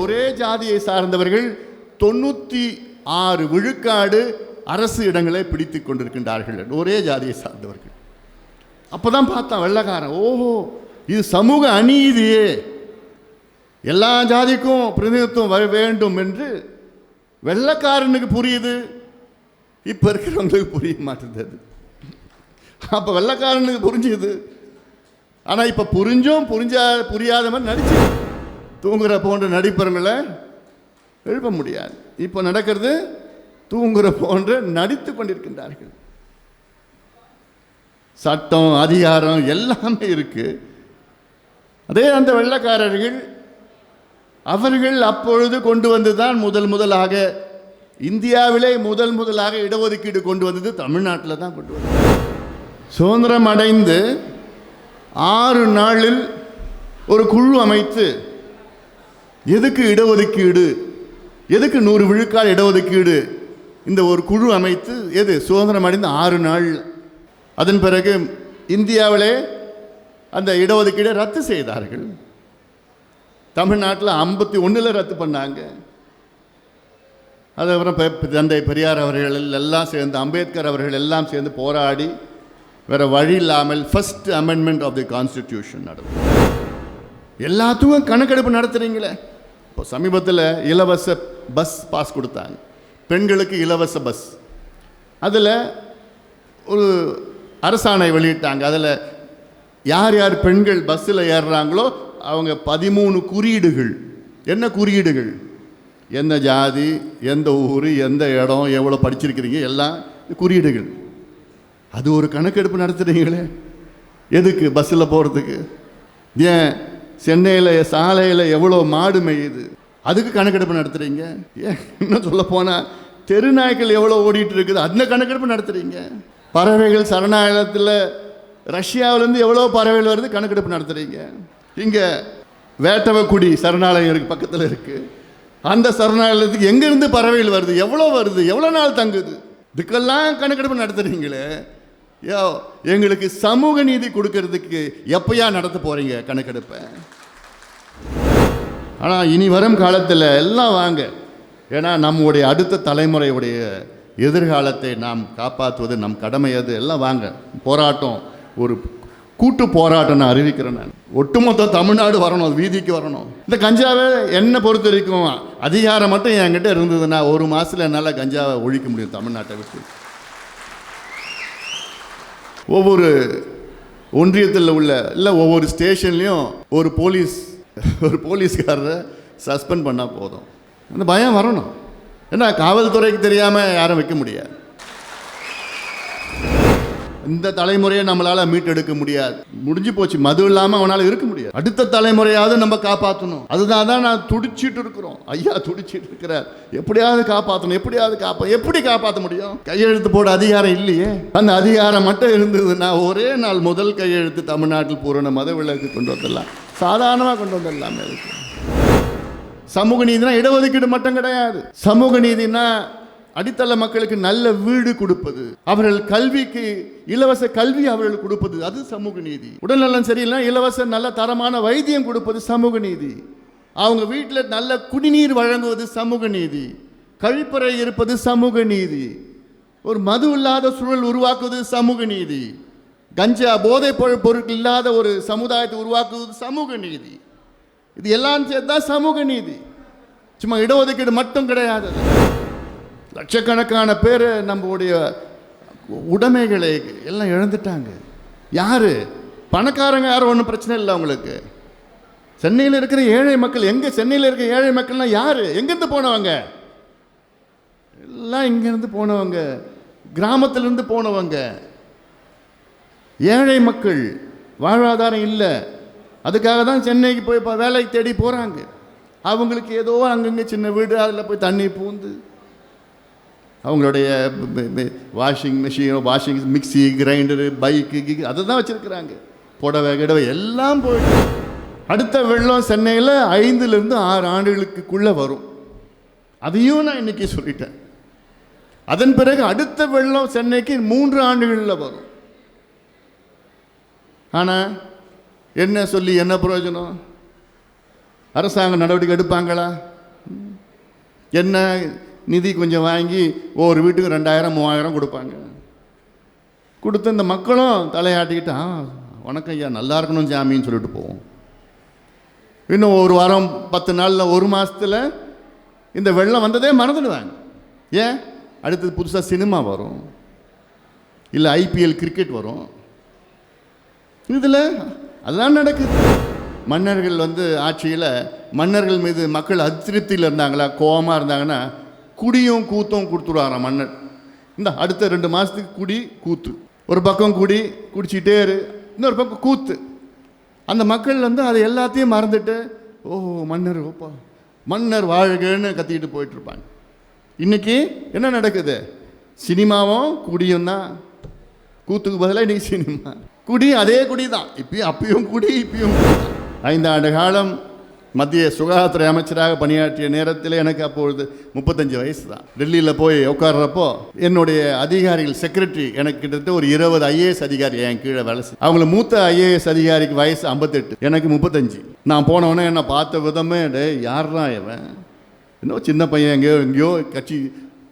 ஒரே ஜாதியை சார்ந்தவர்கள் தொண்ணூற்றி ஆறு விழுக்காடு அரசு இடங்களை பிடித்து கொண்டிருக்கின்றார்கள். ஒரே ஜாதியை சார்ந்தவர்கள். அப்பதான் பார்த்தான் வெள்ளக்காரன் ஓஹோ இது சமூக அநீதியே. எல்லா ஜாதிக்கும் பிரதிநிதித்துவம் வர வேண்டும் என்று வெள்ளக்காரனுக்கு புரியுது. இப்போ இருக்கிறவங்களுக்கு புரிய மாட்டேங்குது அப்போ வெள்ளக்காரனுக்கு புரிஞ்சுது. ஆனால் இப்போ புரிஞ்சும் புரிஞ்சா புரியாத மாதிரி நடிச்சு தூங்குற போன்ற நடிப்பவர்களை எழுப்ப முடியாது. இப்போ நடக்கிறது தூங்குற போன்ற நடித்து கொண்டிருக்கின்றார்கள். சட்டம் அதிகாரம் எல்லாமே இருக்கு. அதே அந்த வெள்ளக்காரர்கள் அவர்கள் அப்பொழுது கொண்டு வந்து தான் முதல் முதலாக இந்தியாவிலே முதல் முதலாக இடஒதுக்கீடு கொண்டு வந்தது தமிழ்நாட்டில் தான் கொண்டு வந்தது. சுதந்திரம் அடைந்து ஆறு நாளில் ஒரு குழு அமைத்து எதுக்கு இடஒதுக்கீடு? எதுக்கு நூறு விழுக்கால் இடஒதுக்கீடு? இந்த ஒரு குழு அமைத்து எது சுதந்திரம் அடைந்த ஆறு நாள். அதன் பிறகு இந்தியாவிலே அந்த இடஒதுக்கீடை ரத்து செய்தார்கள். தமிழ்நாட்டில் ஐம்பத்தி ஒன்றில் ரத்து பண்ணாங்க. அதுக்கப்புறம் தந்தை பெரியார் அவர்கள் எல்லாம் சேர்ந்து அம்பேத்கர் அவர்கள் எல்லாம் சேர்ந்து போராடி வேற வழி இல்லாமல் first amendment of the constitution நடந்தது. எல்லாத்துக்கும் கணக்கெடுப்பு நடத்துகிறீங்களே இப்போ சமீபத்தில் இலவச பஸ் பாஸ் கொடுத்தாங்க. பெண்களுக்கு இலவச பஸ். அதில் ஒரு அரசாணை வெளியிட்டாங்க. அதில் யார் யார் பெண்கள் பஸ்ஸில் ஏறுறாங்களோ அவங்க பதிமூணு குறியீடுகள். என்ன குறியீடுகள்? எந்த ஜாதி எந்த ஊர் எந்த இடம் எவ்வளோ படிச்சிருக்கிறீங்க? எல்லாம் குறியீடுகள். அது ஒரு கணக்கெடுப்பு நடத்துறீங்களே. எதுக்கு பஸ்ஸில் போகிறதுக்கு ஏன் சென்னையில் சாலையில் எவ்வளோ மாடு மேயுது? அதுக்கு கணக்கெடுப்பு நடத்துகிறீங்க ஏன் இன்னும் சொல்ல போனால் தெருநாய்க்கள் எவ்வளோ ஓடிட்டு இருக்குது? அந்த கணக்கெடுப்பு நடத்துகிறீங்க பறவைகள் சரணாலயத்தில் ரஷ்யாவிலேருந்து எவ்வளோ பறவைகள் வருது? கணக்கெடுப்பு நடத்துகிறீங்க இங்கே வேட்டவக்குடி சரணாலயம் இருக்குது பக்கத்தில் இருக்குது அந்த சரணாலயத்துக்கு எங்கேருந்து பறவைகள் வருது? எவ்வளோ வருது? எவ்வளோ நாள் தங்குது? இதுக்கெல்லாம் கணக்கெடுப்பு நடத்துகிறீங்களே யோ எங்களுக்கு சமூக நீதி கொடுக்கறதுக்கு எப்பயா நடத்த போறீங்க கணக்கெடுப்பை? ஆனால் இனி வரும் காலத்தில் எல்லாம் வாங்க. ஏன்னா நம்முடைய அடுத்த தலைமுறையுடைய எதிர்காலத்தை நாம் காப்பாற்றுவது நம் கடமை அது எல்லாம் வாங்க. போராட்டம் ஒரு கூட்டு போராட்டம் நான் அறிவிக்கிறேன் நான். ஒட்டுமொத்த தமிழ்நாடு வரணும் வீதிக்கு வரணும். இந்த கஞ்சாவை என்னை பொறுத்த வரைக்கும் அதிகாரம் மட்டும் என்கிட்ட இருந்ததுன்னா ஒரு மாதத்தில் என்னால் கஞ்சாவை ஒழிக்க முடியும் தமிழ்நாட்டை விட்டு. ஒவ்வொரு ஒன்றியத்தில் உள்ள இல்லை ஒவ்வொரு ஸ்டேஷன்லேயும் ஒரு போலீஸ் ஒரு போலீஸ்காரரை சஸ்பெண்ட் பண்ணால் போதும். அந்த பயம் வரணும். ஏன்னா காவல்துறைக்கு தெரியாமல் யாரும் வைக்க முடியாது. இந்த தலைமுறையை நம்மளால் மீட்டெடுக்க முடியாது. முடிஞ்சு போச்சு. மது இல்லாமல் அவனால் இருக்க முடியாது. அடுத்த தலைமுறையாவது நம்ம காப்பாற்றணும் அதுதான் தான் நான் துடிச்சிட்டு இருக்கிறோம். ஐயா துடிச்சிட்டு இருக்கிறார். எப்படியாவது காப்பாற்றணும் எப்படியாவது காப்பா எப்படி காப்பாற்ற முடியும்? கையெழுத்து போட அதிகாரம் இல்லையே. அந்த அதிகாரம் மட்டும் இருந்ததுன்னா ஒரே நாள் முதல் கையெழுத்து தமிழ்நாட்டில் பூரண மத விளக்கு கொண்டு வந்துடலாம். சாதாரணமாக கொண்டு வந்துடலாமே இருக்கு சமூக நீதினா இடஒதுக்கீடு மட்டும் கிடையாது. சமூக நீதினா அடித்தள மக்களுக்கு நல்ல வீடு கொடுப்பது. அவர்கள் கல்விக்கு இலவச கல்வி அவர்களுக்கு கொடுப்பது. அது சமூக நீதி. உடல்நலம் சரியில்லைனா இலவச நல்ல தரமான வைத்தியம் கொடுப்பது சமூக நீதி. அவங்க வீட்டில் நல்ல குடிநீர் வழங்குவது சமூக நீதி. கழிப்பறை இருப்பது சமூக நீதி. ஒரு மது இல்லாத சூழல் உருவாக்குவது சமூக நீதி. கஞ்சா போதை பொருள் பொருட்கள் இல்லாத ஒரு சமுதாயத்தை உருவாக்குவது சமூக நீதி. இது எல்லாம் சேர்த்தா சமூக நீதி. சும்மா இடஒதுக்கீடு மட்டும் கிடையாது. லட்சக்கணக்கான பேர் நம்முடைய உடைமைகளை எல்லாம் இழந்துட்டாங்க. யாரு? பணக்காரங்க யாரும் ஒன்றும் பிரச்சனை இல்லை அவங்களுக்கு. சென்னையில் இருக்கிற ஏழை மக்கள் எங்கே? சென்னையில் இருக்கிற ஏழை மக்கள்லாம் யாரு? எங்கேருந்து போனவங்க? எல்லாம் இங்கேருந்து போனவங்க. கிராமத்திலிருந்து போனவங்க. ஏழை மக்கள் வாழ்வாதாரம் இல்லை. அதுக்காக தான் சென்னைக்கு போய் இப்போ வேலை தேடி போகிறாங்க அவங்களுக்கு ஏதோ அங்கங்கே சின்ன வீடு அதில் போய் தண்ணி பூந்து அவங்களுடைய washing machine washing mixie grinder bike kick அதை தான் வச்சுருக்குறாங்க. புடவை கிடவை எல்லாம் போயிட்டு. அடுத்த வெள்ளம் சென்னையில் ஐந்துலேருந்து ஆறு ஆண்டுகளுக்குள்ளே வரும். அதையும் நான் இன்னைக்கு சொல்லிட்டேன். அதன் பிறகு அடுத்த வெள்ளம் சென்னைக்கு மூன்று ஆண்டுகளில் வரும். ஆனால் என்ன சொல்லி என்ன பிரயோஜனம்? அரசாங்க நடவடிக்கை எடுப்பாங்களா? என்ன நிதி கொஞ்சம் வாங்கி ஒவ்வொரு வீட்டுக்கு ரெண்டாயிரம் மூவாயிரம் கொடுப்பாங்க. கொடுத்து இந்த மக்களும் தலையாட்டிக்கிட்டு ஆ வணக்கம் ஐயா நல்லா இருக்கணும் ஜாமின்னு சொல்லிட்டு போவோம். இன்னும் ஒரு வாரம் பத்து நாளில் ஒரு மாதத்தில் இந்த வெள்ளம் வந்ததே மறந்துடுவாங்க. ஏன்? அடுத்தது புதுசாக சினிமா வரும். இல்லை ஐபிஎல் கிரிக்கெட் வரும். இதில் அதெல்லாம் நடக்குது. மன்னர்கள் வந்து ஆட்சியில் மன்னர்கள் மீது மக்கள் அதிருப்தியில் இருந்தாங்களா? கோபமாக இருந்தாங்கன்னா குடியும் கூத்தும் கொடுத்துடுவாராம் மன்னர் இந்த அடுத்த ரெண்டு மாதத்துக்கு குடி கூத்து. ஒரு பக்கம் குடி குடிச்சிட்டே இரு. இன்னொரு பக்கம் கூத்து. அந்த மக்கள் வந்து அதை எல்லாத்தையும் மறந்துட்டு ஓ மன்னர் ஓப்பா. மன்னர் வாழ்கன்னு கத்திக்கிட்டு போயிட்டுருப்பாங்க. இன்றைக்கி இன்னைக்கு என்ன நடக்குது? சினிமாவும் குடியும் தான். கூத்துக்கு பதிலாக இன்றைக்கி சினிமா. குடி அதே குடி தான் இப்பயும் அப்பயும் குடி இப்பயும் ஐந்து ஆண்டு ஐந்தாண்டு காலம் மத்திய சுகாதாரத்துறை அமைச்சராக பணியாற்றிய நேரத்தில் எனக்கு அப்பொழுது முப்பத்தஞ்சு வயசு தான் டெல்லியில் போய் உட்கார்றப்போ என்னுடைய அதிகாரிகள் செக்ரட்டரி எனக்கு கிட்டத்தட்ட ஒரு இருபது ஐஏஎஸ் அதிகாரி என் கீழே வேலை செய்யும் அவங்கள மூத்த ஐஏஎஸ் அதிகாரிக்கு வயசு ஐம்பத்தெட்டு. எனக்கு முப்பத்தஞ்சு. நான் போனவொடனே என்னை பார்த்த விதமே டே யார்ரா இவன்? இன்னும் சின்ன பையன் எங்கேயோ எங்கேயோ கட்சி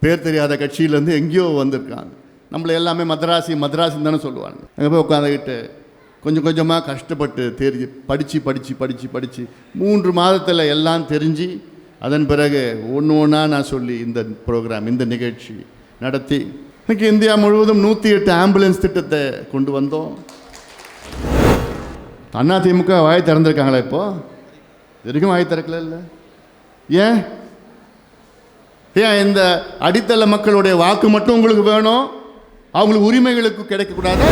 பேர் தெரியாத கட்சியிலேருந்து எங்கேயோ வந்திருக்காங்க. நம்மளை எல்லாமே மதராசி மதராசின்னு தானே சொல்லுவாங்க அங்கே போய் உட்காந்துக்கிட்டு கொஞ்சம் கொஞ்சமாக கஷ்டப்பட்டு தெரிஞ்சு படித்து படித்து படித்து படித்து மூன்று மாதத்தில் எல்லாம் தெரிஞ்சு அதன் பிறகு ஒன்று ஒன்றா நான் சொல்லி இந்த ப்ரோக்ராம் இந்த நிகழ்ச்சி நடத்தி இன்றைக்கி இந்தியா முழுவதும் நூற்றி எட்டு ஆம்புலன்ஸ் திட்டத்தை கொண்டு வந்தோம். அண்ணா திமுக வாய் திறந்துருக்காங்களா இப்போது இதுவரைக்கும் வாய் திறக்கல இல்லை? ஏன்? ஏன் இந்த அடித்தள மக்களுடைய வாக்கு மட்டும் உங்களுக்கு வேணும்? அவங்களுக்கு உரிமைகளுக்கு கிடைக்கக்கூடாது